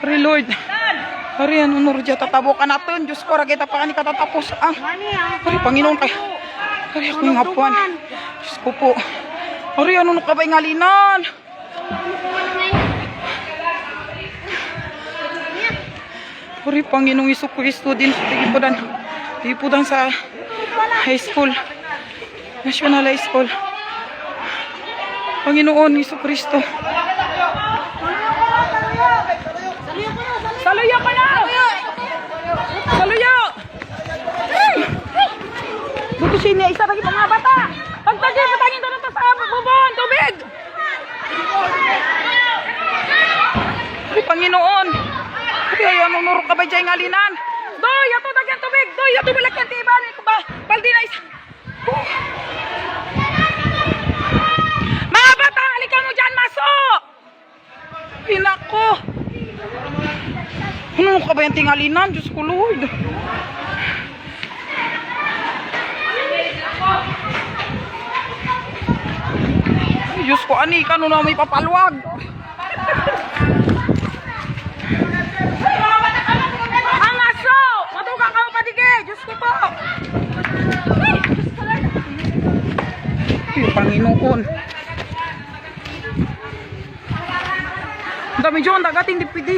Hari Lord. Hari ano nuro dyan tatabo ka natin. Diyos ko, ragay pa ka ni. Ah. Hari Panginoon kay. Hari ako yung hapuan. Diyos ko po. Hari ano ka ba yung ngalinan? Hari Panginoong Iso Kristo din sa tigipudan. Tigipudan sa high school. National High School. Panginoon Iso Kristo. Saluyo ka na! Saluyo! Buto siya isa lagi mga bata! Pagtagi, patangin doon ito sa bubon, tubig! Ay, Panginoon! Ay, ano nuro ka ba dyan ngalinan? Doy, ato dagyan tubig! Doy, ato balak yan ba? Baldi na isa! Mga bata, halika mo dyan, maso! Ay, nako! Ano ka ba yung tingalinan? Diyos ko, Lord. Ay, Diyos ko, ani ka no na may papalwag. Ang aso! Matuka ka padige! Diyos ko po! Ay, Panginoon. Ang dami dyan, dagating di pwede.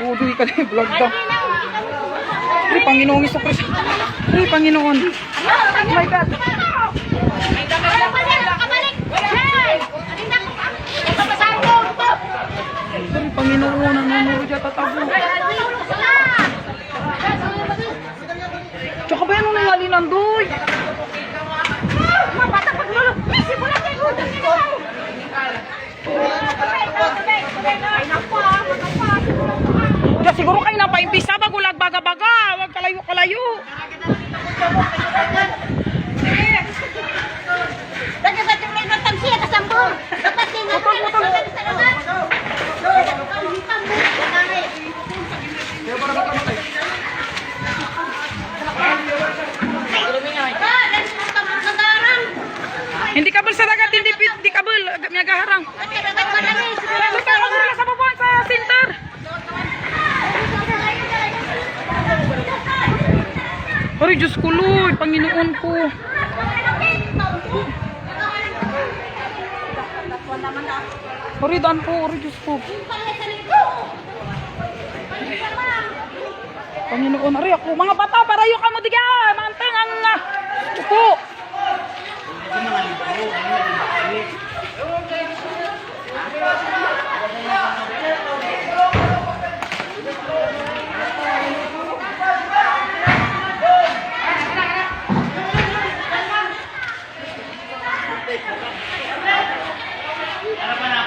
Tuloy ka na yung vlog daw. Ay, Panginoon Iso Kristo. Ay, Panginoon. Oh my God. Ay, Panginoon. Ang nanuro dyan tatago. Tsaka ba yan nung nangalinan doy? Ya, siguro kayo na paimpisa bago lagbaga-baga. Huwag kalayo-kalayo. Hindi hindi kabel. May gaharang. Sa nila sa center. Ay, Diyos ko, Lord. Panginoon ko. Ori, dan po. Ori, Diyos ko. Panginoon, ari ako. Mga bata, parayo ka mo diga. Para para